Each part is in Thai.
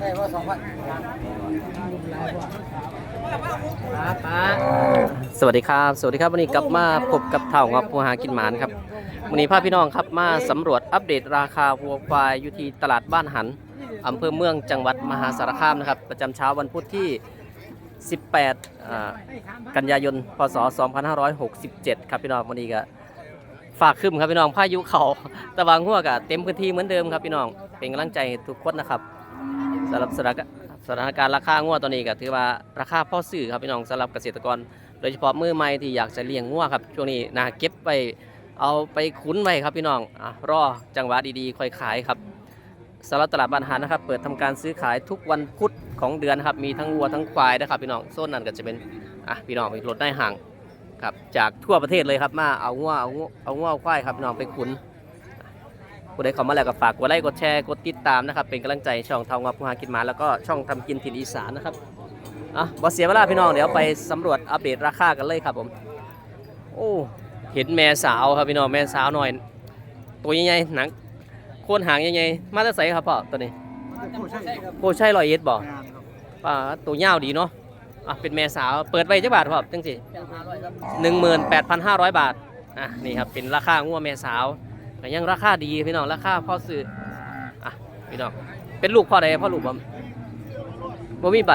ได้ว่าสองพันสวัสดีครับ สวัสดีครับวันนี้กลับมาพบกับเท่างับผู้หากินหมานครับวันนี้พาพี่น้องครับมาสำรวจอัปเดตราคาวัวควายอยู่ที่ตลาดบ้านหันอำเภอเมืองจังหวัดมหาสารคามนะครับ ประจำเช้าวันพุธที่ 18 กันยายน พศ 2567 ครับพี่น้องวันนี้ก็ ฝากขึ้นครับพี่น้องพายุเขาตะวังหัวกะเต็มพื้นที่เหมือนเดิมครับพี่น้องเป็นกำลังใจทุกคนนะครับสำหรับสถานการณ์สถานการณ์ราคางัวตอนนี้ก็ถือว่าราคาพ่อซื้อครับพี่น้องสำหรับเกษตรกร โดยเฉพาะมือใหม่ที่อยากจะเลี้ยงงัวครับช่วงนี้นาเก็บไปเอาไปคุ้นไว้ครับพี่น้องอะรอจังหวะดีๆค่อยขายครับสำหรับตลาดบ้านหานะครับเปิดทำการซื้อขายทุกวันพุธของเดือนนะครับมีทั้งวัวทั้งควายนะครับพี่น้องโซนนั้นก็จะเป็นอะพี่น้องรถได้ห่าง ครับจากทั่วประเทศเลยครับมาเอางัวเอางัวเอางัวเอาควายครับพี่น้องไปคุ้นผู้ใดเข้ามาแล้วก็ฝากกดไลค์กดแชร์กดติดตามนะครับ เป็นกำลังใจให้ช่องทางวับผู้หากินหมาแล้วก็ช่องทำกินถิ่นอีสานนะครับอะบ่เสียเวลาพี่น้องเดี๋ยวไปสำรวจอัปเดตราคากันเลยครับผม โอ้เห็นแม่สาวครับพี่น้องแม่สาวหน่อย ตัวใหญ่ๆหนังโคนหางใหญ่ๆมาจากไสครับพ่อตัวนี้ใช่ครับโอ้ใช่ร้อยเอ็ดบ่งานครับป้าตัวยาวดีเนาะ อะเป็นแม่สาวเปิดไว้จักบาทพ่อจังสิแปดห้าร้อยครับหนึ่งหมื่นแปดพันห้าร้อยบาทอะนี่ครับเป็นราคางัวแม่สาวแต่ยังราคาดีพี่น้องราคาพ่อซื้ออะพี่น้องเป็นลูกพ่อใดพ่อลูกบ่บ่มีใบ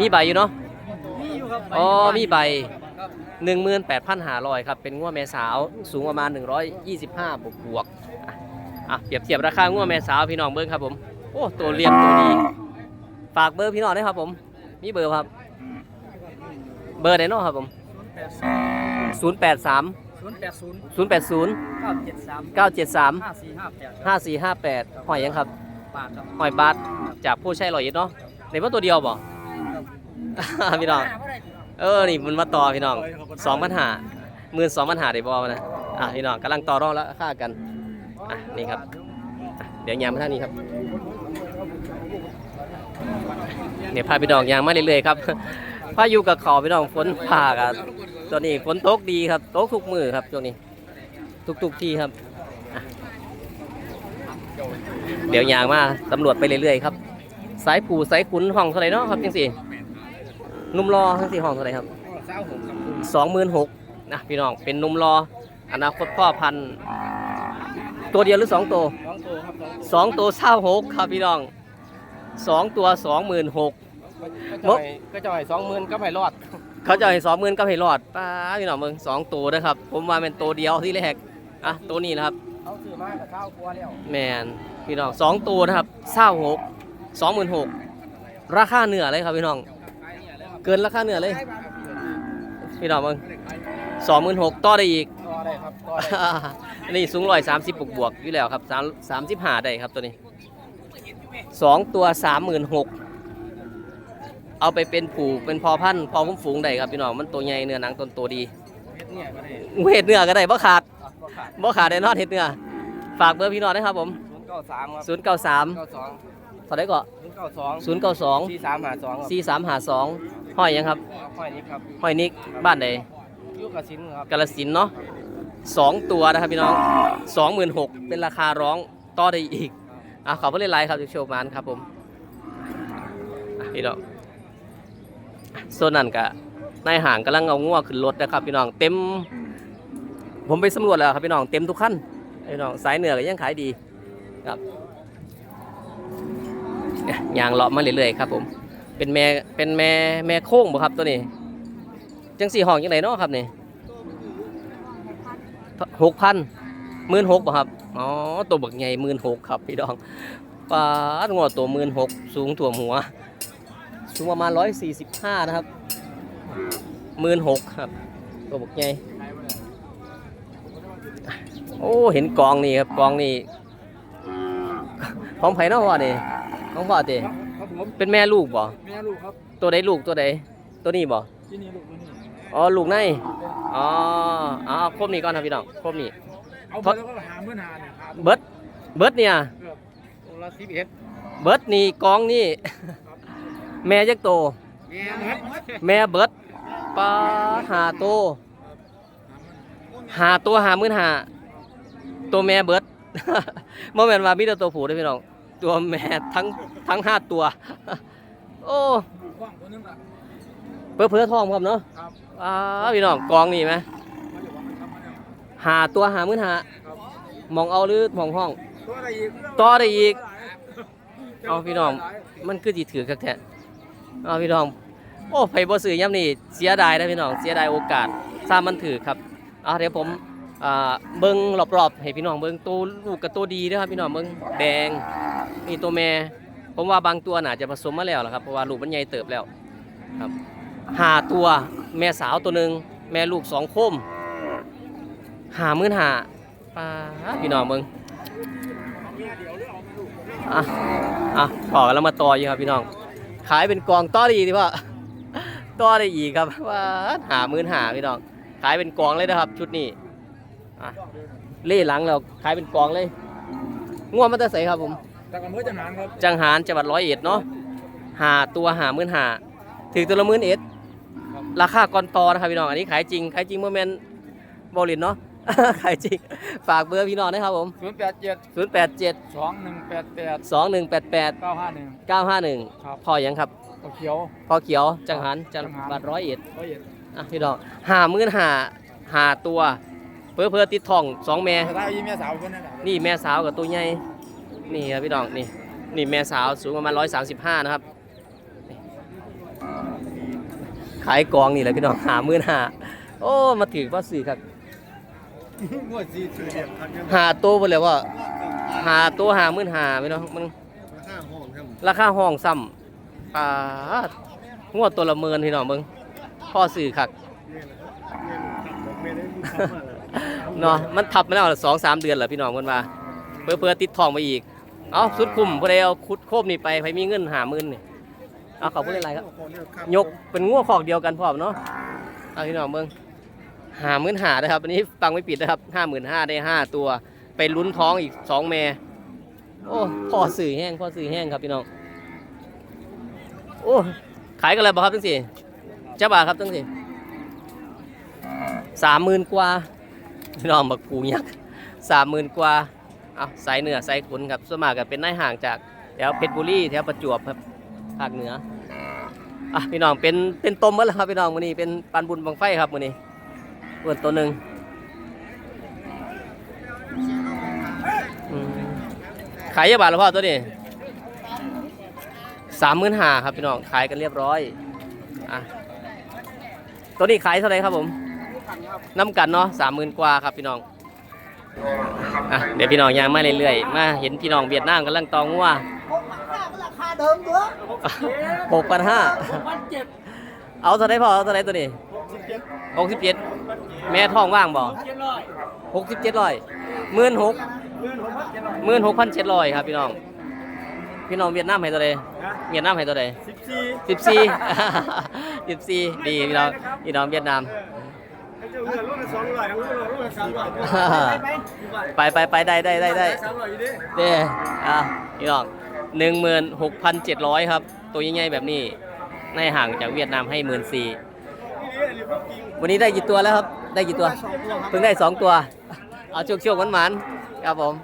มีใบอยู่เนาะมีอยู่ครับอ๋อมีใบครับ18,500ครับเป็นงัวแม่สาวสูงประมาณ125บวกบวกๆอะอะเปรียบเทียบราคางัวแม่สาวพี่น้องเบิ้งครับผมโอ้ตัวเรียบตัวดี ฝากเบอร์พี่น้องด้วยครับผม มีเบอร์ครับ เบอร์ไหนเนาะครับผมศูนย์แปดสาม083ศูนย์แปดศูนย์080เก้าเจ็ดสาม973ห้าสี่ห้าแปด5458หอยยังครับ บาทครับหอยบาทจากผู้ใช้ลอยเอ็ดเนาะในว่าตัวเดียวบ่ พี่น้อง เออ นี่มันมาต่อพี่น้องสองปัญหาหมื่นสองปัญหาได้บอมานะอะพี่น้องกำลังต่อรองแล้วค่ากันอะนี่ครับอะเดี๋ยวยางมาทางนี้ครับเนี่ยพาพี่น้องยางมาเรื่อยๆครับ พายุกับขอพี่น้องฝนผ่ากันตอนนี้ฝนตกดีครับตกทุกมือครับช่วงนี้ ทุกๆที่ครับ เดี๋ยวยางมาตำรวจไปเรื่อยๆครับ สายผูสายขุนห้องเท่าไหร่เนาะครับจังสี่นุ่มรอจังสี่ห้องเท่าไหร่ครับเศร้าผมครับสองหมื่นหกนะพี่น้องเป็นนุ่มรออนาคตพ่อพันธุ์ตัวเดียวหรือสองตัวสองตัวครับสองตัวเศร้าหกครับพี่น้องสองตัวสองหมื่นหก สองก็จ่อยสองหมื่นก็ไม่รอดเขาจะให้สองหมื่นก็ให้รอดป้าพี่น้องมึงสองตัวนะครับ ผมว่าเป็นตัวเดียวที่แรกอะตัวนี้นะครับ เขาซื้อมากับข้าวกลัวแล้วแมนพี่น้องสองตัวนะครับเศร้าหกสองหมื่นหกราคาเนื้อเลยครับพี่น้อง เกินราคาเนื้อเลย พี่น้องมึงสองหมื่นหกต่อได้อีก ต่อได้ครับต่อได้นี่สูงร้อยสามสิบบวกบวกๆอยู่แล้วครับสามสามสิบห้าได้ครับตัวนี้สองตัวสามหมื่นหก เอาไปเป็นผูกเป็นพอพันธุ์พอคุ้มฝูงได้ครับพี่น้องมันตัวใหญ่เนื้อหนังต้นตัวดีเฮ็ดเนี่ยก็ได้เห็ดเนื้อก็ได้บ่ขาดอะก็ขาดบ่ขาดแน่นอนเห็ดเนื้อฝากเบอร์พี่น้องนะครับผมศูนย์เก้าสามครับ0 9 3เก้าสองเท่าไหร่ก็ศูนย์เก้าสอง0 9 2สี่สามหาสองครับ4 3 5 2ห้อยยังครับห้อยนี้ครับห้อยนิกบ้านใดยุกสินครับกาลสินธุ์เนาะสองตัวนะครับพี่น้องสองหมื่นหกเป็นราคาร้องต่อได้อีกอะขอบพระไลน์ครับโชคมานครับผมอะพี่น้อง อะโซนนั้นกะนายห่างกำลังเอางัวขึ้นรถนะครับ พี่น้องเต็ม ผมไปสำรวจแล้วครับพี่น้องเต็มทุกขั้นพี่น้องสายเหนือก็ยังขายดีครับเนี่ยยางเลาะมาเรื่อยๆครับ ผม เป็นแม่เป็นแม่แม่โค้งบ่ครับตัวนี้ จังสี่ห้องยังไงเนาะครับนี่หกพันหมื่นหกป่ะครับอ๋อตัวบักใหญ่หมื่นหกครับพี่น้องปลาดงอตัวหมื่นหกสูงตัวหัว สูงประมาณร้อยสี่สิบห้านะครับหมื่นหกครับ ตัวบักใหญ่โอ้เห็นกองนี่ครับกองนี่ของไผ่เนาะพ่อนี่ของพ่อเตครับผมเป็นแม่ลูกบ่แม่ลูกครับตัวใดลูกตัวใดตัวนี้บ่ที่นี่ลูกนี่อ๋อลูกในอ๋อเอาเอาครบนี้ก่อนครับพี่น้องครบนี้เอาไปแล้วก็หาเมื่อหาเนี่ยหาเบิร์ดเบิร์ดเนี่ยตัวละสิบเอ็ดเบิร์ดนี่กองนี่ แม่ยักษ์โต แม่เบิดแม่เบิร์ดปลาหาโต หาตัวหามื่นหาตัวแม่เบิร์ดโมเมนว่ามีแต่ตัวผู้เด้วยพี่น้อง ตัวแม่ทั้งทั้งห้าตัว โอ้กว้างตัวนึงอะเพื่อเพื่อทองครับเนาะครับอ้าพี่น้องกองนี่ไหมมาอยู่ว่ามันทำมาเนี่ยหาตัวหามื้อหาครับมองเอาหรือมองห้องตัวอะไรอีกต่อได้อีก เอาพี่น้อง มันคือจีถือกักแท้ เอาพี่น้อง โอ้ไผบ่ซื้อย่ำนี่เสียดายนะพี่น้อง เสียดายโอกาสทราบมันถือครับเอาเดี๋ยวผมเบิ่งรอบๆให้พี่น้องเบิ่งตัวลูกกับตัวดีเด้อครับพี่น้องเบิ่งแดงนี่ตัวแม่ผมว่าบางตัวน่าจะผสมมาแล้วละครับเพราะว่าลูกมันใหญ่เติบแล้วครับหาตัวแม่สาวตัวหนึ่งแม่ลูกสองโคมหามื่นหาปลาพี่น้องเบิ่งอะอะต่อกันแล้วมาต่ออยู่ครับพี่น้อง ขายเป็นกองต่อได้อีกดีป่ะต่อได้อีกครับว่าหามื่นหาพี่น้องขายเป็นกองเลยนะครับ ชุดนี้อะเล่หลังเราขายเป็นกองเลยง่วงมันจะใส่ครับผมจากอำเภอจังหารครับจังหารจังหวัดร้อยเอ็ดเนาะหาตัวหามื่นหาถึงตัวละหมื่นเอ็ดราคาก่อนต่อนะครับพี่น้องอันนี้ขายจริงขายจริงโมเมนต์บริลเนาะ ขายจริง ฝากเบอร์พี่น้องนะครับผมศูนย์แปดเจ็ด0 8 7 สองหนึ่งแปดแปด2 1 8 8 เก้าห้าหนึ่ง9 5 1ครับพอยังครับตัวเขียวพอเขียวจังหารจังจังหารหวัดร้อยเอ็ดร้อยเอ็ดอะพี่น้องหามื่นหาหาตัว เพื่อเพื่อติดทองสองแม่สถานีแม่สาวคนนั้นแหละนี่แม่สาวกับตัวใหญ่นี่ครับพี่น้องนี่นี่แม่สาวสูงประมาณร้อยสามสิบห้านะครับนี่ขายกองนี่แหละพี่น้องหามื่นหาโอ้มาถือว่าสื่อครับ งวดสี่สิบเอ็ดพันกันหาตัวไปเลยว่าหาตัวหามื่นหาพี่น้องมันห้าห้องครับราคาห้องซ้ำอ่างวดตัวละเมินพี่น้องเบิ่งพ่อสื่อคักเนาะมันทับมาแล้วสองสามเดือนแล้วพี่น้องเพิ่นว่าเพื่อเพื่อติดทองไปอีก เอาสุดคุ้มผู้ใดเอาคุดโคบนี่ไปไปมีเงินหาหมื่นนี่เอาขอบคุณอะไรครับ ยกเป็นงัวขอกเดียวกันพร้อมเนาะเอาพี่น้องเบิ่ง หาหมื่นหานะครับ อันนี้ฟังไม่ผิดนะครับห้าหมื่นห้าได้ห้าตัว ไปลุ้นท้องอีกสองแม่โอ้พ่อสื่อแห้งพ่อสื่อแห้งครับพี่น้อง โอ้ขายกันเลยบ่ครับทั้งสี่เจ้าบ่าครับทั้งสี่สามหมื่นกว่าพี่น้องบักปูยักสามหมื่นกว่าเอาสายเหนือสายขุนครับส่วนมากก็เป็นนายห่างจากแถวเพชรบุรีแถวประจวบครับภาคเหนืออะพี่น้องเป็นเป็นต้มมาแล้วครับพี่น้องมื้อนี้เป็นปันบุญบังไฟครับมื้อนี้ เปิดตัวหนึ่งอืมขายเยอะบาทแล้วพ่อตัวนี้สามหมื่นห้าครับพี่น้องขายกันเรียบร้อยอะตัวนี้ขายเท่าไหร่ครับผมน้ำกันเนาะสามหมื่นกว่าครับพี่น้องอะเดี๋ยวพี่น้องยางมาเรื่อยๆมาเห็นพี่น้องเวียดนามกำลังตองงัวราคาเดิมตัวหกพันห้าเอาเท่าไหรพอเอาเท่าไหรตัวนี้หกสิบเจ็ด แม่ท้องว่างบ่หกสิบเจ็ดร้อยหมื่นหกหมื่นหกพันเจ็ดร้อยครับพี่น้อง พี่น้องเวียดนามให้ตัวใดเวียดนามให้ตัวใดสิบสี่สิบสี่สิบสี่ดีพี่น้องพี่น้องเวียดนามเจ้าเรือลูกละสองร้อยลูกละลูกละสามร้อยไปไปไปได้ได้ได้ได้สามร้อยอยู่ดิเด้อะพี่น้องหนึ่งหมื่นหกพันเจ็ดร้อยครับ ตัวใหญ่ๆแบบนี้ในห่างจากเวียดนามให้หมื่นสี่ วันนี้ได้กี่ตัวแล้วครับ ได้กี่ตัว เพิ่งได้สองตัว เอาช่วงช่วงๆหวานๆครับผม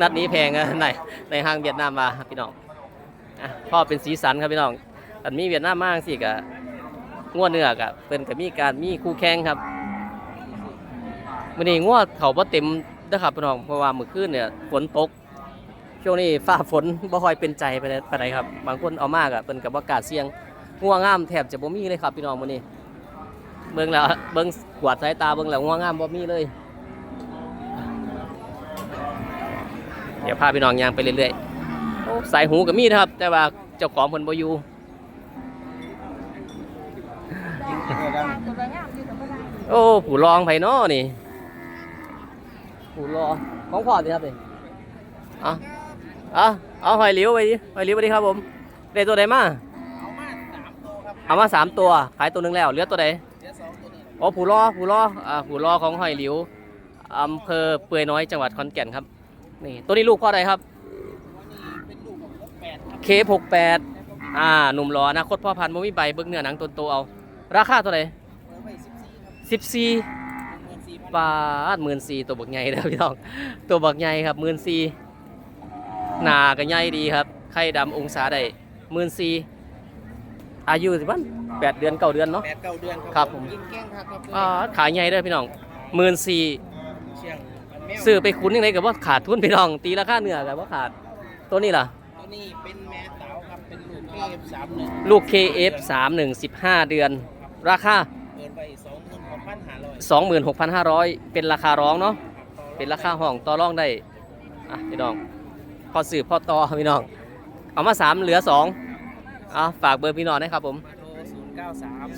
นัดนี้แพงอะในในห้างเวียดนามมาครับพี่น้องอะพ่อเป็นสีสันครับพี่น้องอันมีเวียดนามมากสิกะง่วเนื้อกะเป็นกับมีการมีคู่แข่งครับวันนี้ง่วเขาบ่เต็มนะครับพี่น้องเพราะว่าเมื่อคืนเนี่ยฝนตก ช่วงนี้ฟ้าฝนบ่ค่อยเป็นใจไปเลยปานใดครับ บางคนเอามากอะเป็นกับอากาศเสี่ยงง่วงามแทบจะบ่มีเลยครับพี่น้องมื้อนี้ เบิ่งแล้วเบิ่งกวาดสายตาเบิ่งแล้วง่วงงามบ่มีเลย เดี๋ยวพาพี่น้องยางไปเรื่อยๆสายหูก็มีนะครับ แต่ว่าเจ้าของเพิ่นบ่อยู่โอ้ผู้รองไผน้อนี่ผู้รอของพ่อสิครับนี่อาเอาเอาหอยหลิวไปดิหอยหลิวไปดิครับผมได้ตัวใดมาเอามาสามตัวขายตัวหนึงแล้วเหลือตัวใด โอ้ผู้รอผู้รออ่าผู้รอของหอยหลิวอำเภอเปือยน้อยจังหวัดขอนแก่นครับนี่ตัวนี้ลูกพ่อใดครับเคหกแปดอ่าหนุ่มรออนาคตพ่อพันธุ์บ่มีใบเบิ้งเนื้อหนังตัวโตเอา ราคาเท่าไหร่สิบสี่บาทหมื่นสี่ตัวบักใหญ่เด้อพี่น้องตัวบักใหญ่ครับหมื่นสี่หนาก็ใหญ่ดีครับไข่ดำองศาได้หมื่นสี่อายุสิบ้าน แปดเดือนเก้าเดือนเนาะ แปดเก้าเดือนครับผมกินแกงครับครับอ่าขายใหญ่เด้อพี่น้องหมื่นสี่เชียงแมวซื้อไปคุ้นยังไงกับว่าขาดทุนพี่น้อง ตีราคาเนื้อกับว่าขาด ตัวนี้ล่ะ ตัวนี้เป็นแม่สาวครับเป็นลูกเอฟสามหนึ่งลูก KF 31 15 เดือน ราคา เปิดไปสองหมื่นหกพันห้าร้อย26,500 เป็นราคาร้องเนาะ เป็นราคาห้องต่อรองได้ อะพี่น้อง พอสืบพอต่อพี่น้อง เอามา3เหลือ2อะฝากเบอร์พี่น้องนะครับผม โทร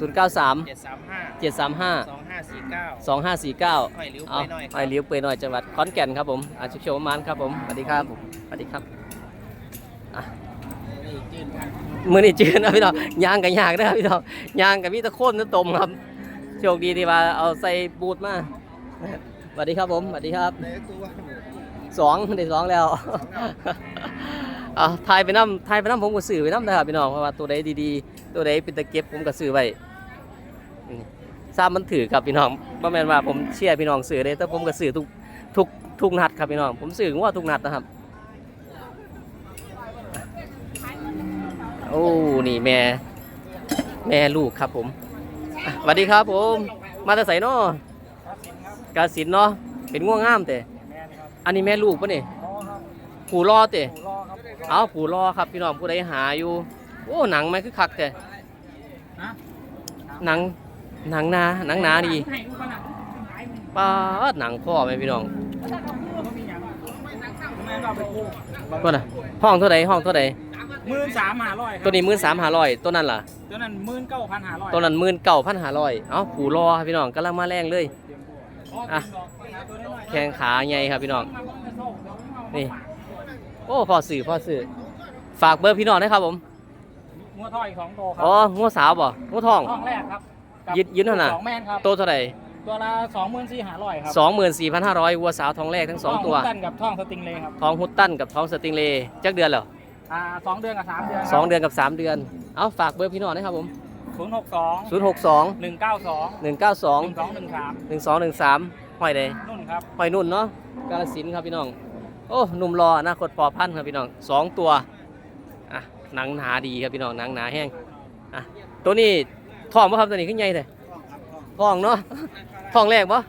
ศูนย์เก้าสาม093เจ็ดสามห้า735สองห้าสี่เก้า2549หอยลิ้วเอาไปหน่อยคไอรับเลี้ยวเปื่อยหน่อยจังหวัดขอนแก่นครับผมอาชิโชว์มานครับผมสวัสดีครับผมสวัสดีครับอะนี่จืดครับมือนี่จืดนะพี่น้องยางกับยางนะครับพี่น้องยางกับมีตะโคนตะตมครับโชคดีที่ว่าเอาใส่บูทมาสวัสดีครับผมสวัสดีครับในตัวสองได้สองแล้ว อะถ่ายไปน้ำถ่ายไปน้ำผมก็ซื้อไปน้ำนะครับพี่น้องเพราะว่าตัวใดดีๆ ตัวใดเป็นตะเก็บผมก็ซื้อไว้อืมทราบมันถือครับพี่น้องบ่แม่นว่าผมเชื่อพี่น้องซื้อเลยแต่ผมก็ซื้อทุกทุกทุกนัดครับพี่น้อง ผมซื้อว่าทุกนัดนะครับ โอ้ นี่แม่ แม่ลูกครับผมอะสวัสดีครับผม มาแต่ใส่นอกาสินเนาะเป็นง่วงงามแต่อันนี้แม่ลูกปะนี่ ผูรอเตะ เอาผูรอครับพี่น้องผู้ใดหาอยู่ โอ้หนังมันคือคักแต่หนังหนังหนาหนังหนาดีป้าดหนังพ่อไหมพี่น้องก็น่ะห้องเท่าไหห้องเท่าไหหมื่นสามห้าร้อยตัวนี้มื่นสามหาร้อยตัวนั้นล่ะตัวนั้นหมื่นเก้าพันห้าร้อยตัวนั้นมื่นเก่าพันหาร้อยเอ้าผูรอครับพี่น้องกำลังมาแรงเลยอะแข้งขาใหญ่ครับพี่น้องนี่ โอ้พ่อสื่อพ่อสื่อฝากเบอร์พี่น้องนะครับผมงัวทออีกสองตัวครัอ๋องัวสาวบ่งัวทองท้องแรกครับกับยึดยึดเท่าน่ะสองแม่นครับโตเท่าไหร่ตัวละสองหมื่นสี่ห้าร้อยครับสองหมื่นสี่พันห้าร้อยวัวสาวทองแรกทั้งสองตัวท้กันกับท้องสติงเลยครับทองฮุตตันกับทองสติงเลย์จักเดือนเหรออ่าสองเดือนกับสามเดือนสองเดือนกับสามเดือนเอาฝากเบอร์พี่น้องนะครับผมศูนย์หกสองศูนย์หกสองหนึ่งเก้าสองหนึ่งเก้าสองหนึ่งสองหนึ่งสามหนึ่งสองหนึ่งสามห้อยใดนุ่นครับห้อยนุ่นเนาะกาลสินธุ์ครับพี่น้อง โอ้หนุ่มรออนาคตพอพันธุ์ครับพี่น้องสองตัวอะหนังหนาดีครับพี่น้องหนังหนาแห้งอะตัวนี้ทองปะครับตัวนี้ขึ้นใหญ่เลยทองเนาะทองแรกปะ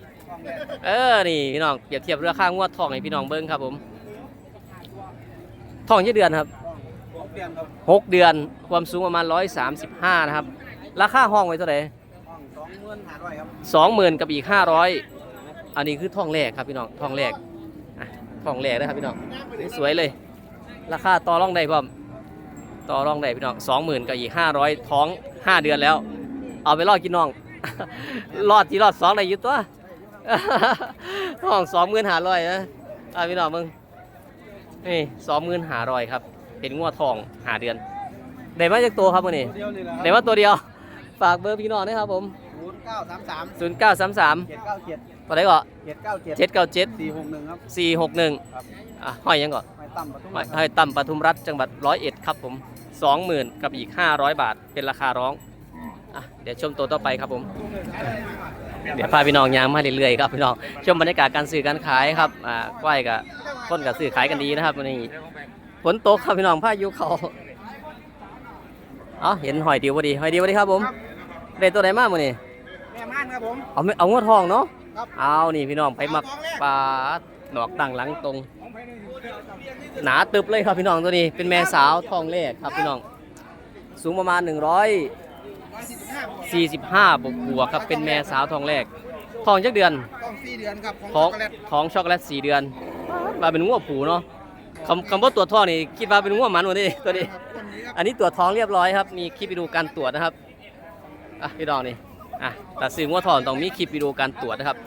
เออนี่พี่น้องเปรียบเทียบราคางวดทองให้พี่น้องเบิ้งครับผมทองยี่เดือนครับเปลี่ยนครับหกเดือนความสูงประมาณร้อยสามสิบห้านะครับ ราคาห้องไว้เท่าไหร่ห้องสองหมื่นห้าร้อยครับสองหมื่นกับอีกห้าร้อยอันนี้คือทองแรกครับพี่น้องทองแรกอะ ทองแหลกนะครับพี่น้องสวยเลย ราคาต่อรองได้พร้อต่อรองได้พี่น้องสองหมื่นกับอีกห้าร้อยท้องห้าเดือนแล้ว เอาไปรอดกินน้องรอดที่รอดสองได้ยุตัวห้องสองหมื่นหาร้อยนะเอาพี่น้องมึงนี่สองหมื่นหาร้อยครับ เป็นงวดทองหาเดือนได้มาจากตัวครับวันนี้ได้มาตัวเดียว ฝากเบอร์พี่น้องนะครับผมศูนย์เก้าสามสามศูนย์เก้าสามสามเจ็ดเก้าเจ็ด ตัวไหนก่อนเจ็ดเก้าเจ็ดเจ็ดเก้าเจ็ดสี่หกหนึ่งครับสี่หกหนึ่งครับอะห้อยยังก่อนไม่ต่ำกว่าทุกห้อยวันห้อยต่ำปทุมรัฐจังหวัดร้อยเอ็ดครับผมสองหมื่นกับอีกห้าร้อยบาทเป็นราคาร้องอะเดี๋ยวชมตัวต่อไปครับผม เดี๋ยวพาพี่น้องยางมาเรื่อยๆครับพี่น้องชมบรรยากาศการซื้อการขายครับอ่าก้อยกับต้นกับซื้อขายกันดีนะครับวันนี้ฝนตกครับพี่น้องพายุเขาเอ๋อเห็นหอยเดียวพอดีหอยเดียวพอดีครับผมได้ตัวไหนมากมื้อนี้แม่ม่านครับผมเอาไม่เอางวดทองเนาะครับ เอานี่พี่น้องไปมักปลาดอกดังหลังตรง หนาตึบเลยครับพี่น้องตัวนี้ เป็นแม่สาวทองเลขครับพี่น้อง สูงประมาณ 145 บวกบวกๆครับเป็นแม่สาวทองแรกทองจักเดือนต้องสี่เดือนครับท้องท้องช็อกโกแลตสี่เดือนมาเป็นงัวผูเนาะคำคำว่าตัวจท้องนี่คิดว่าเป็นงัวหมันวันนี้ตัวนี้ อันนี้ตรวจท้องเรียบร้อยครับ มีคลิปวิดีโอการตรวจนะครับอะพี่ดองนี่ อะแต่ซื้องัวทองต้องมีคลิปวิดีโอการตรวจนะครับ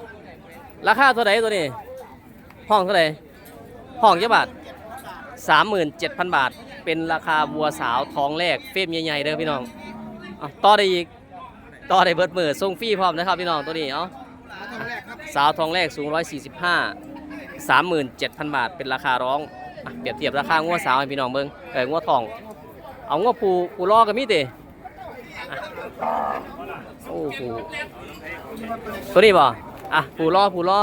ราคาเท่าไหร่ตัวนี้ ห้องเท่าไหร่ห้องเยอะบาทสามหมื่นเจ็ดพันบาท เป็นราคาวัวสาวท้องแรกเฟรมใหญ่ๆเด้อพี่น้องอะต่อได้อีกต่อได้เบิดมือส่งฟรีพร้อมนะครับพี่น้องตัวนี้เนาะสาวทองแรกสูง 145 37,000 บาท เป็นราคาร้องอเปรียบเทียบราคางัวสาวให้พี่น้องเบิ่งเอองัวทอง เอางัวผูผูรอกับมีเตะ โอ้โหตัวนี้บ่อะผูรอผูรอ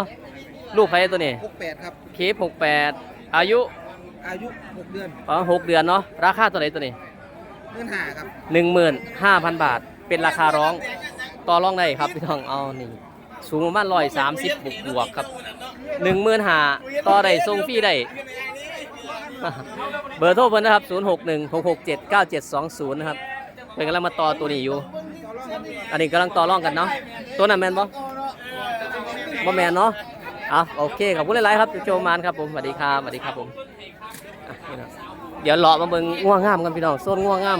ลูกไผตัวนี้หกแปดครับเคฟ68อายุอายุหกเดือนอ๋อหกเดือนเนาะราคาตัวไหนตัวนี้เงินหาครับหนึ่งหมื่นห้าพันบาทเป็นราคาร้องต่อรองได้ครับพี่น้องเอานี่สูงประมาณร้อยสามสิบบวกบวกๆครับหนึ่งหมื่นห้าต่อได้ส่งฟรีได้เบอร์โทรเพิ่นนะครับ 0 6 1 6 6 7 9 7 2 0 นะครับเพิ่นกำลังมาต่อตัวนี้อยู่ อันนี้กำลังต่อรองกันเนาะตัวนั้นแมนบ่บ่แมนเนาะเอาโอเคขอบคุณหลายๆครับโจมานครับผมสวัสดีครับสวัสดีครับผมเดี๋ยวเลาะมาเบิ่งง่วงงามกันพี่น้องโซนง่วงงาม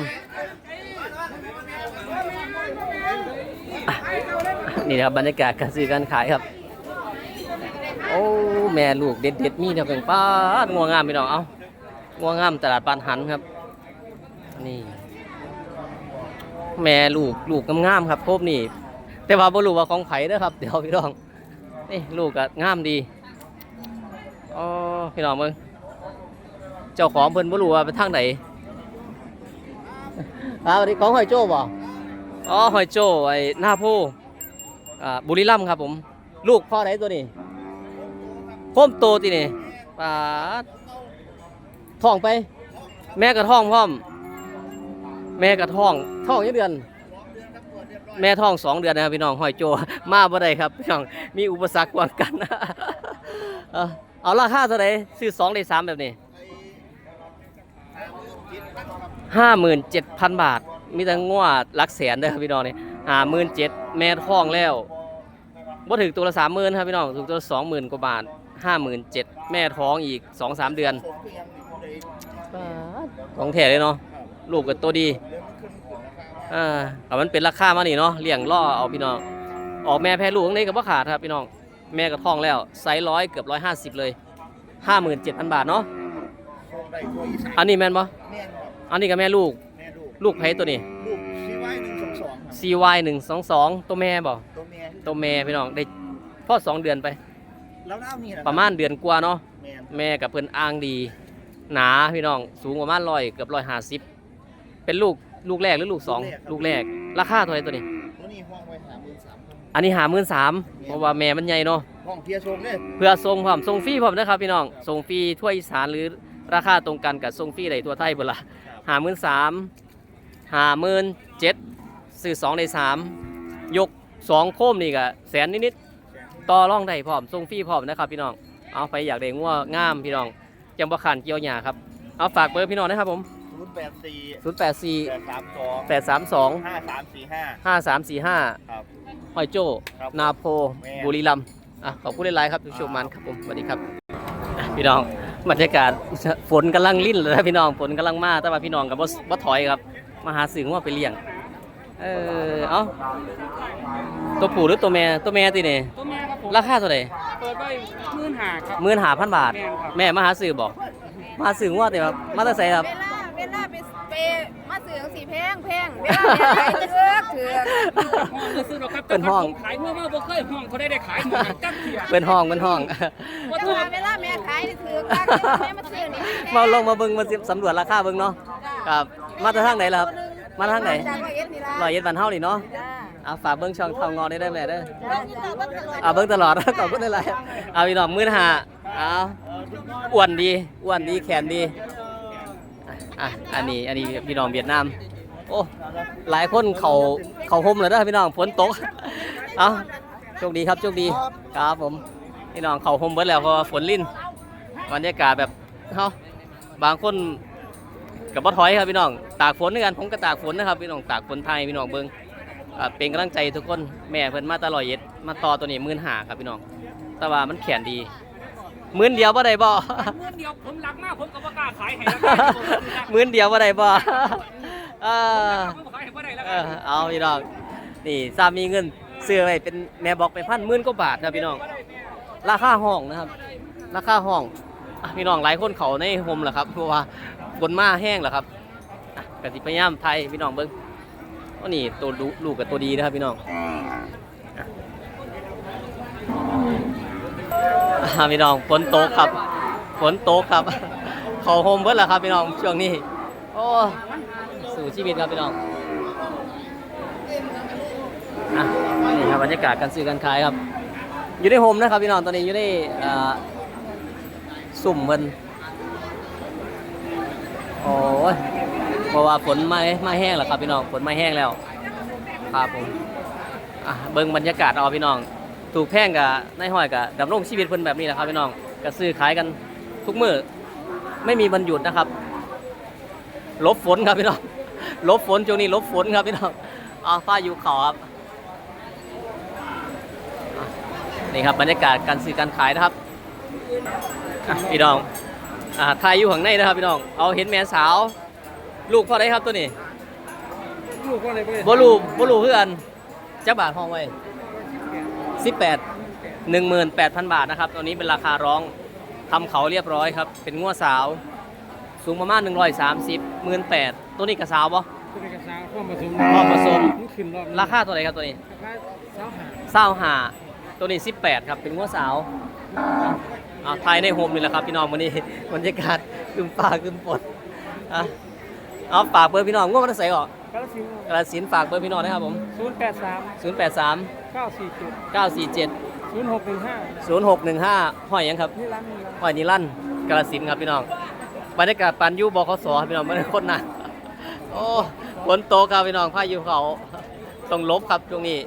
นี่นะครับบรรยากาศการซื้อการขายครับ โอ้แม่ลูกเด็ดๆมีเดียวกันป้าง่วงงามพี่น้องเอ้าง่วงงามตลาดปานหันครับ นี่ แม่ลูกลูกงามๆครับพบนี่ แต่ว่าบ่รู้ว่าของไผ่เด้อครับ เดี๋ยวพี่น้องนี่ลูกก็งามดีอ๋อพี่น้องเบิ่งเจ้าของเพิ่นบ่รู้ว่าไปทางไหนอ่าสวัสดีของหอยโจ้บ่อ๋อหอยโจ้ไอ้หน้าโพอ่าบุรีรัมย์ครับผม ลูกพ่อไหนตัวนี้โคมโตตินี่ปาดท้องไป แม่ก็ท้องพร้อม แม่ก็ท้อง ท้องยังเดือน แม่ท้องสองเดือนนะครับพี่น้องหอยโจ มาบ่ได้ครับพี่น้องมีอุปสรรคกวางกันเออเอาราคาเท่าไหร่ซื้อสองได้สามแบบนี้ห้าหมื่นเจ็ดพันบาท มีแต่งัวหลักแสนเด้อครับพี่น้องนี่ห้าหมื่นเจ็ดแม่ท้องแล้วบ่ถึงตัวละสามหมื่นครับพี่น้องถึงตัวละสองหมื่นกว่าบาทห้าหมื่นเจ็ดแม่ท้องอีกสองสามเดือนป๊าดของแท้เลยเนาะลูกกับตัวดี อ่าเอามันเป็นราคามานี่เนาะเลี้ยงล่อเอาพี่น้อง ออกแม่แพ้ลูกข้างในกับว่าขาดครับพี่น้อง แม่กับท้องแล้วไซส์ร้อยเกือบร้อยห้าสิบเลยห้าหมื่นเจ็ดพันบาทเนาะ ได้ตัวอีสานอันนี้แม่นปะแม่นครับอันนี้กับแม่ลูก แม่ลูกลูกไผตัวนี้ ลูกซีไว้หนึ่งสองสองครับ CY หนึ่งสองสองตัวแม่บ่ตัวแม่ตัวแม่พี่น้องได้พ่อสองเดือนไป แล้วน้ำนี่นคบประมาณเดือนกว่าเนาะ แม่นแม่กับเพิ่นอ้างดี หนาพี่น้องสูงประมาณร้อยเกือบร้อยห้าสิบเป็นลูก ลูกแรกหรือลูกสองลูกแรก ราคาเท่าไหร่ตัวนี้ ตัวนี้ห้องไว้หาหมื่นสามพันอันนี้หาหมื่นสามเพราะว่าแม่มันใหญ่เนาะห้องเทียร์ชมเนี่ยเพื่อส่งพร้อมส่งฟรีพร้อมนะครับพี่น้องส่งฟรีทั่วอีสานหรือราคาตรงกันกับส่งฟรีในทั่วไทยเบดละหาหมื่นสามหาหมื่นเจ็ดซื้อสองในสามยกสองโคมนี่ก็แสนนิดๆต่อร่องได้พร้อมส่งฟรีพร้อมนะครับพี่น้องเอาไปอยากได้งัวงามพี่น้องจังบ่ขันเกี่ยวหยาครับเอาฝากเบอร์พี่น้องนะครับผม ศูนย์แปดสี่0 8 4แปดสามสอง8 3 2ห้าสามสี่ห้า5 3 4 5ครับหอยโจ้ ครับนาโพ แม่ บุรีรัมย์อะขอบคุณหลายๆครับทุกชมมันครับผมสวัสดีครับอะพี่น้องบรรยากาศ ฝนกำลังลิ่นเลยนะพี่น้องฝนกำลังมาแต่ว่าพี่น้องกับบ่บ่ถอยครับมาหาสื่อว่าไปเลี้ยง เออเอาตัวผู้หรือตัวแม่ตัวแม่ตีนี่ตัวแม่ครับผมราคาเท่าไหร่เปิดไว้หมื่นหาครับ หมื่นหาพันบาท แม่นครับ แม่มาหาสื่อบอกมาหาสื่อว่าแต่แบบมาแตั้งใส่ครับ เวลา เวลาไปไปมาซื้อของสีแพงแพงเวลาไปขายเถือกเถือกห้องซื้อหรอกครับเป็นห้อง ขายเมื่อว่าบ่เคยห้องเขาได้ได้ขายหมดจักเที่ยเป็นห้องเป็นห้องว่าแต่ตัวว่าเวลาแม่ขายนี่ถือกราคาแม่มาซื้อนี่มาลงมาเบิ่งมาสำรวจราคาเบิ่งเนาะครับ มาจากทางไหนล่ะครับ มาทางไหนจากร้อยเอ็ดนี่ล่ะร้อยเอ็ดบันเฮานี่เนาะจ้าเอาฝากเบิ้งช่องเทางอได้ได้ไหมเด้อจ้าจ้าเบิ่งตลอด เอาเบิ้งตลอด ขอบคุณหลายๆเอาพี่น้องมื้อหาเอาอ้วนดีอ้วนดีแขนดี อะอันนี้อันนี้พี่น้องเวียดนามโอ้หลายคนเขาเขาห่มเลยเด้อพี่น้องฝนตกเอาโชคดีครับโชคดีครับผมพี่น้องเขาห่มเบิดแล้วเพราะฝนลิ่นบรรยากาศแบบเฮาบางคนกับบ่ถอยครับพี่น้องตากฝนด้วยกันผมก็ตากฝนนะครับพี่น้องตากฝนไทยพี่น้องเบิ้งเป็นกำลังใจทุกคนแม่เพิ่นมาตลอดเย็ดมาต่อตัวนี้มื่นหาครับพี่น้อง แต่ว่ามันแขนดี หมื่นเดียวบ่ได้บ่ เงินเดียวผมรักมากผมก็บ่กล้าขายให้แล้วหมื่นเดียวบ่ได้บ่เออผมบ่ขายให้บ่ได้แล้วเออเอาพี่น้อง นี่สามีเงินซื้อไว้เป็นแม่บอกไปพันหมื่นกว่าบาทนะพี่น้อง ราคาห้องนะครับ ราคาห้องอะพี่น้องหลายคนเขาในโฮมแหละครับเพราะว่าฝนมาแห้งแหละครับอะกติพยายามไทยพี่น้องเบิ้งว่านี่ตัวลูลูกกับตัวดีนะครับพี่น้อง อ่าพี่น้องฝนตกครับฝนตกครับ เขาโฮมเบิดแล้วครับพี่น้องช่วงนี้ โอ้สู่ชีวิตครับพี่น้องอะนี่ครับบรรยากาศการซื้อการขายครับ อยู่ในโฮมนะครับพี่น้องตอนนี้อยู่ในอ่าสุ่มเพิ่นราะว่าฝนไม่ไม่แห้งแล้วครับพี่น้องฝนไม่แห้งแล้วครับผมอะเบิ่งบรรยากาศเอาพี่น้อง ถูกแพงกับนายห้อยกับดำรงชีวิตเพิ่นแบบนี้แหละครับพี่น้องก็ซื้อขายกันทุกมื้อไม่มีวันหยุดนะครับหลบฝนครับพี่น้องหลบฝนช่วงนี้หลบฝนครับพี่น้องอ่าฟ้าอยู่เขาครับอะนี่ครับบรรยากาศการซื้อการขายนะครับอะพี่น้องอ่าทายอยู่ข้างในนะครับพี่น้องเอาเห็นแม่สาว ลูกพ่อได้ครับตัวนี้ลูกก็เลยไปบ่ลูกบ่ลูกคือกันจักบาทห้องไว้ 18 18,000 บาทนะครับ ตัวนี้เป็นราคาร้องทำเขาเรียบร้อยครับ เป็นงัวสาว สูงประมาณ 130 18,000ตัวนี้กระสาวบ่ตัวนี้ก็สาวพ่อผสมพ่อผสมนขึ้นรอบราคาตัวไหนครับตัวนี้ราคาสาวหาเศร้าหาตัวนี้ 18 ครับ เป็นงัวสาวอ่าภายในโฮมนี่แหละครับพี่น้องวันนี้บรรยากาศคึมฟ้าคึมฝนอะเอาฝากเบอร์พี่น้องงัวมันใส่ก่อนกาลสินกระสินธุ์ฝากเบอร์พี่น้องนะครับผมศูนย์แปดสาม083 เก้าสี่เจ็ด947ศูนย์หกหนึ่งห้า0615ห้อยหยังครับนี่ร้านนี้ร้านห้อยนิรันดร์กาลสินธุ์ครับพี่น้องบรรยากาศปันอยูบขสครับพี่น้องมันคนหนักโอ้ฝนตกครับพี่น้องพายุเขาต้องลบครับช่วงนี้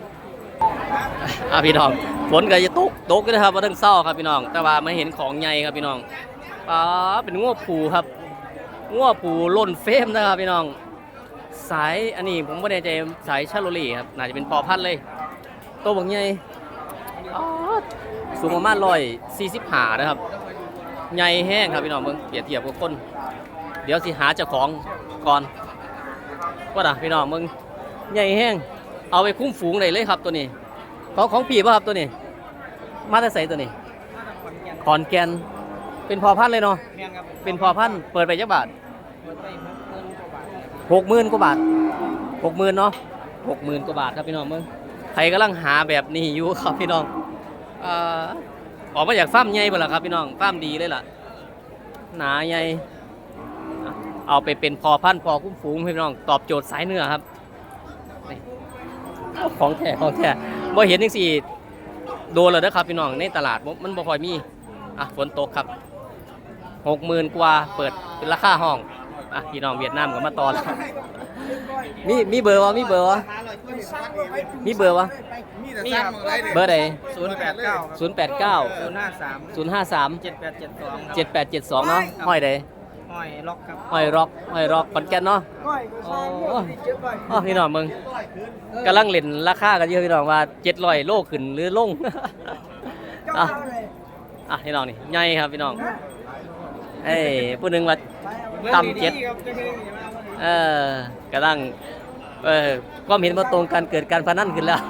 อะพี่น้องฝนก็จะตกตกนะครับมาตั้งเศร้าครับพี่น้อง แต่ว่าไม่เห็นของใหญ่ครับพี่น้องป้าเป็นง้วผูครับง้วผูล่นเฟรมนะครับพี่น้อง สายอันนี้ผมไม่แน่ใจสายชาโลลีครับน่าจะเป็นพอพันธุ์เลยโตวบักใหญ่อ๊าดสูงประมาณร้อยสี่สิบหานะครับ ใหญ่แห้งครับพี่น้องเบิ่งเปรียบเทียบกับคน เดี๋ยวสิหาเจ้าของก่อนว่าด่ะพี่น้องมึงใหญ่แห้ง เอาไปคุ้มฝูงได้เลยครับตัวนี้ ของของปีป่ะครับตัวนี้ มาแต่ใส่ตัวนี้ ขอนแก่นเป็นพอพันธุ์เลยเนาะแม่นครับเป็นพอพันธุ์เปิดไปจักบาทเปิดไปหกหมื่นกว่าบาทหกหมื่นกว่าบาทหกหมื่นเนาะหกหมื่นกว่าบาทครับพี่น้องมึง ใครกำลังหาแบบนี้อยู่ครับพี่น้องอ่อออกมาจากฟามใหญ่เปล่าครับพี่น้องฟามดีเลยล่ะ หนาใหญ่เอาไปเป็นพอพันพอคุ้มฝูงพี่น้อง ตอบโจทย์สายเนื้อครับของแท้ของแท้บ่เห็นจังสี่โดนเลยนะครับพี่น้องในตลาดมันบ่ค่อยมีอะฝนตกครับหกหมื่นกว่าเปิดเป็นราคาห้องอะพี่น้องเวียดนามก็มาตอแล้วมีมีเบอร์วะมีเบอร์วะ มีเบอร์วะ มีครับเบอร์ใด ศูนย์แปดเก้าศูนย์แปดเก้าศูนย์ห้าสามศูนย์ห้าสามเจ็ดแปดเจ็ดสองเจ็ดแปดเจ็ดสองเนาะห้อยใดห้อยล็อกครับห้อยร็อกห้อยร็อกขอนแก่นเนาะโอ้อ๋อพี่น้องมึงกำลังเล่นราคากันเยอะพี่น้องว่าเจ็ดร้อยโลขึ้นหรือลงอะอะพี่น้องนี่ใหญ่ครับพี่น้องเอ้ยผู้หนึ่งว่าต่ำเจ็ดเออกำลัง เออความเห็นมาตรงกันเกิดการพนันขึ้นแล้ว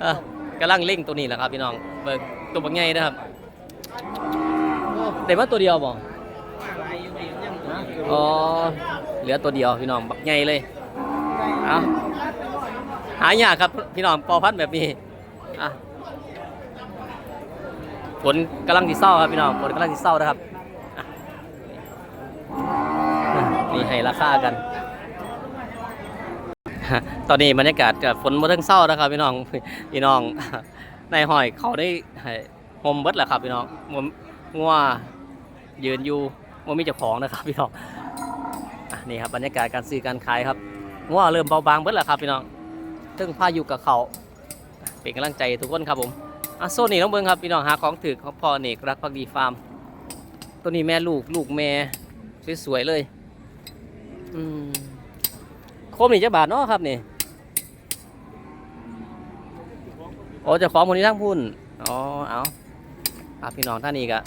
เออกำลังเล่งตัวนี้แหละครับพี่น้องเบิกตัวบักใหญ่นะครับเด็มาตัวเดียวบ่อ๋อเหลือตัวเดียวพี่น้องบักใหญ่เลยเอาหายากครับพี่น้องปอพันแบบนี้อะฝนกำลังที่เศร้าครับพี่น้องฝนกำลังที่เศร้านะครับนี่ให้ราคากัน ตอนนี้บรรยากาศกับฝนมาทั้งเศร้านะครับพี่น้องพี่น้องในห้อยเขาได้หมเบิดแหละครับพี่น้องมงัวยืนอยู่ว่ามีเจ้าของนะครับพี่น้องนี่ครับบรรยากาศการซื้อการขายครับงัวเริ่มเบาบางเบิดแหล้วครับพี่น้องซึ่งพายุกับเขาเป็นกำลังใจทุกคนครับผมอะโซนนี้น้องเบิ้งครับพี่น้องหาของถือของพ่อเนกรักพักดีฟาร์ม ตัวนี้แม่ลูกลูกแม่สวยๆเลย อืม มนี่จะบาทเนาะครับนี่โอ้จะของคนนี้ทั้งพุ่นอ๋อเอาอะพี่น้องท่านนี้ก็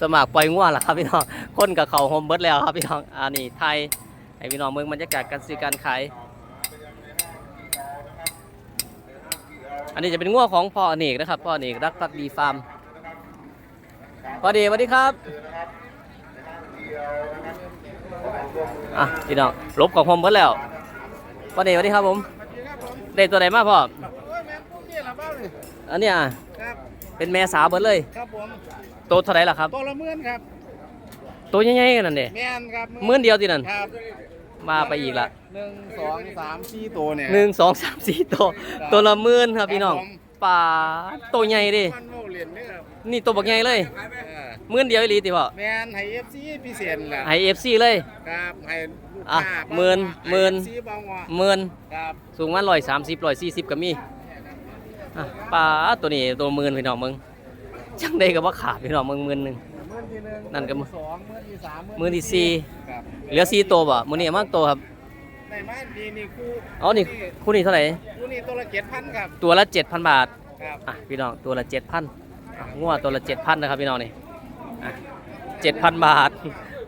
สมัครปล่อยง่วงล่ะครับพี่น้องคนกับเขาโฮมเบิร์ดแล้วครับพี่น้องอันนี้ไทยให้พี่น้องเมืองบรรยากาศการซื้อการขายอันนี้จะเป็นง่วงของพ่อเนกนะครับพ่อเนกรักพักดีฟาร์มพอดชสวัสดีครับ อะพี่น้องลบของโฮมเบิร์ดแล้วพ่อเดชสวัสดีครับผมได้ตัวไหนมาพ่ออันเนี้ยครับเป็นแม่สาวเบิร์ดเลยครับผมโตเท่าไหร่ล่ะครับตัวละหมื่นครับ ตัวใหญ่ๆกันนั่นเด้แม่นครับหมื่นเดียวทีนั่นครับมาไปอีกละหนึ่งสองสามสี่ตัวเนี่ยหนึ่งสองสามสี่ตัวตัวละหมื่นครับพี่น้องครับผมป่าตัวใหญ่ดิมันโมเหรียญเนี่ยครับนี่ตัวบักใหญ่เลยเออ หมื่นเดียวอีหลีติพ่อแมนให้เอฟซีพิเศษแหละให้ FC เลย ครับให้ลูกอะค้าหมื่นหมื่นเอฟซีบางว่าหมื่นครับสูงวัน130 140ก็มีอะปลาตัวนี้ตัวหมื่นพี่น้องมึงจังไดก็บ่ขาดพี่น้องมึงหมื่นหนึง หมื่นที่หนึ่งนั่นก็หมื่นที่สองหมื่นที่สามหมื่นที่สี่ครับเหลือ4ตัวบ่มื้อนี้มาตัวครับในบ้านดีนี่คู่อ๋อนี่คู่นี้เท่าไหร่คู่นี้ตัวละเจ็ดพันครับตัวละ7,000บาท ครับอะพี่น้องตัวละ7,000อะงัวตัวละ7,000นะครับพี่น้องนี่ อะ7,000บาท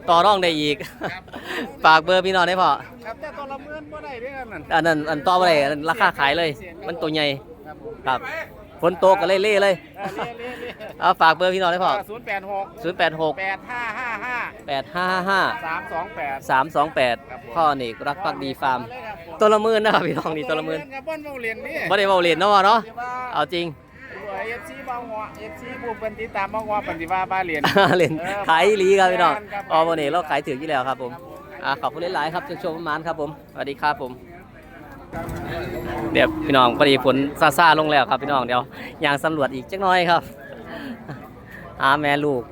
ต่อรองได้อีก ฝากเบอร์พี่น้องได้พอครับแต่ตัวละหมื่นบ่ได้เด้วยกันนั่นอันนั้นอันต่อไปอันราคาขายเลย มันตัวใหญ่ครับผมครับฝนตกก็เล่ๆเลยเออเล่เล่เล่เอาฝากเบอร์พี่น้องได้พอศูนย์แปดหก086แปดห้าห้าห้า855สามสองแปด328พ่อนี่รักปักดีฟาร์มตัวละหมื่นนะครับพี่น้องนี่ตัวละหมื่นครับบ้านเบาเรียนนี่บ่ได้เว้าเล่นเนาะเนาะที่ว่าเอาจริง เอฟซีบางวเอฟซีผู้เป็นติดตามบางวปฏิว่าบ้านเรียนเล่นขายอีหลีครับพี่น้องครับอ๋อวันนี้เราขายถึงอยู่แล้วครับผมอ่าขอบคุณหลายๆครับชมๆประมาณครับผมสวัสดีครับผม เดี๋ยวพี่น้องพอดีฝนซาซาๆลงแล้วครับพี่น้องเดี๋ยวยางสำรวจอีกจักหน้อยครับหาแม่ลูก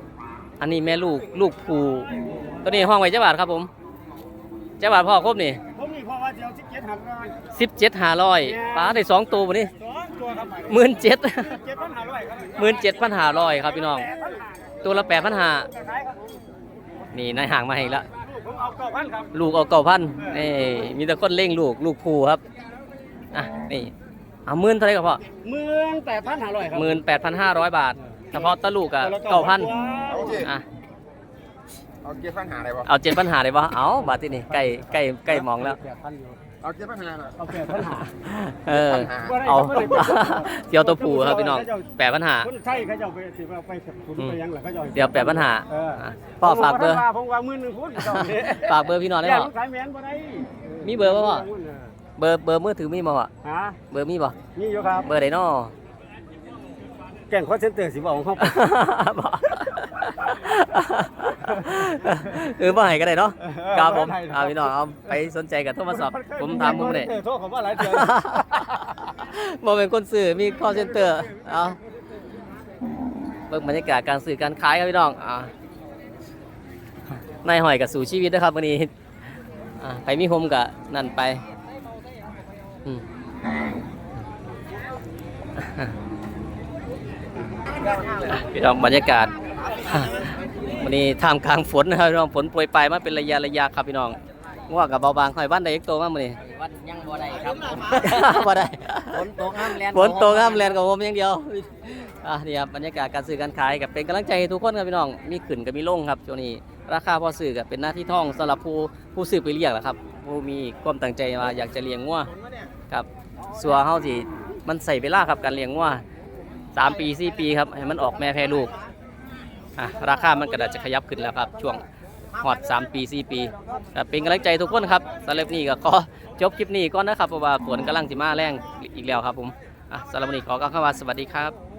อันนี้แม่ลูกลูกผูตัวนี้ห้องไว้เจ้าบาทครับผมเจ้าบาทพ่อครบนี่ผมมีพ่อว่าเดียวสิบเจ็ดหันร้อยสิบเจ็ดห้าร้อยป้าได้สองตัววันนี้สอง ตัวครับหมื่นเจ็ดเจ็ดพันห้าร้อยครับหมื่นเจ็ดพันห้าร้อยครับพี่น้อง ตัวละแปดพันห้าขายครับผมนี่นายห่างมาให้อีกแล้วลูกผมเอาเก้าพันครับลูกเอาเก่าพันนี่มีแต่คนเล่งลูกลูกผูครับอะนี่เอาหมื่นเท่าไหรก็พอหมื่นแปดพันห้าร้อยครับหมื่นแปดพันห้าร้อยบาทเฉพาะตะลูกอะเก้าพันอะเอาเจ็ดพันหาอะไรวะเอาเจ็ดปัญหาได้ปะเอาบาทที่นี่ใกล้ใกล้ใกล้มองแล้วแปดพันอยู่ เอาเจ็ดพันหาเอาแปดพันหาเออ เอา เดี๋ยวตัวผูครับพี่น้องแปดปัญหาคนใช่เขาจะเอาไปสิว่าไปคุณไปยังหรอเขาจะอาเดี๋ยวแปดปัญหาเอออะพ่อฝากเบอร์ผมว่าหมื่นหนึ่งพุ่นเจ้าเนี่ยฝากเบอร์พี่น้องได้แย่ป่ะลูกขายแมนบ่ได้มีเบอร์ป่ะพ่อเบอร์เบอร์มือถือมีบ่วะฮะเบอร์มีบ่นี่อยู่ครับ เบอร์ไหนน้อแก่งคอเซ็นเตอร์สิบอกของเขาบ่ เออบ่ให้ก็ได้เนาะครับผมเอาพี่น้องเอาไปสนใจกับโทรมาสอบผมถามผมเลยโทรเขาว่าหลายเดือนบ่เป็นคนสื่อมี call center เอาเบิ่งบรรยากาศการสื่อการขายครับพี่น้องอ่านายหอยกับสู่ชีวิตนะครับวันนี้อ่าไปมีโฮมกับนั่นไปอืมพี่น้องบรรยากาศ วันนี้ท่ามกลางฝนนะครับพี่น้องฝนโปรยปลายมาเป็นระยะระยะครับพี่น้องว่ากับเบาบางหอยวันใดอีกตัวมามื้อนี้วันยังบ่ได้ครับบ่ได้ฝนตกห้ามแลนฝนตกห้ามแลนกับผมอย่างเดียวอะนี่ครับบรรยากาศการซื้อการขายกับเป็นกำลังใจให้ทุกคนครับพี่น้องมีขึ้นกับมีลงครับช่วงนี้ราคาพอซื้อกับเป็นหน้าที่ท่องสำหรับผู้ผู้ซื้อไปเลี้ยงแหละครับผู้มีความตั้งใจว่าอยากจะเลี้ยงงัวครับสัวเฮาสิมันใส่เวลาครับการเลี้ยงงัวสามปีสี่ปีครับให้มันออกแม่แพร่ลูก อะราคามันก็อาจจะขยับขึ้นแล้วครับ ช่วงหอด 3 ปี 4 ปีก็เป็นกำลังใจทุกคนครับสำหรับนี้ก็ขอจบคลิปนี้ก่อนนะครับเพราะว่าฝนกำลังจะมาแรงอีกแล้วครับผมอะสำหรับวันนี้ขอกล่าวคำว่าสวัสดีครับ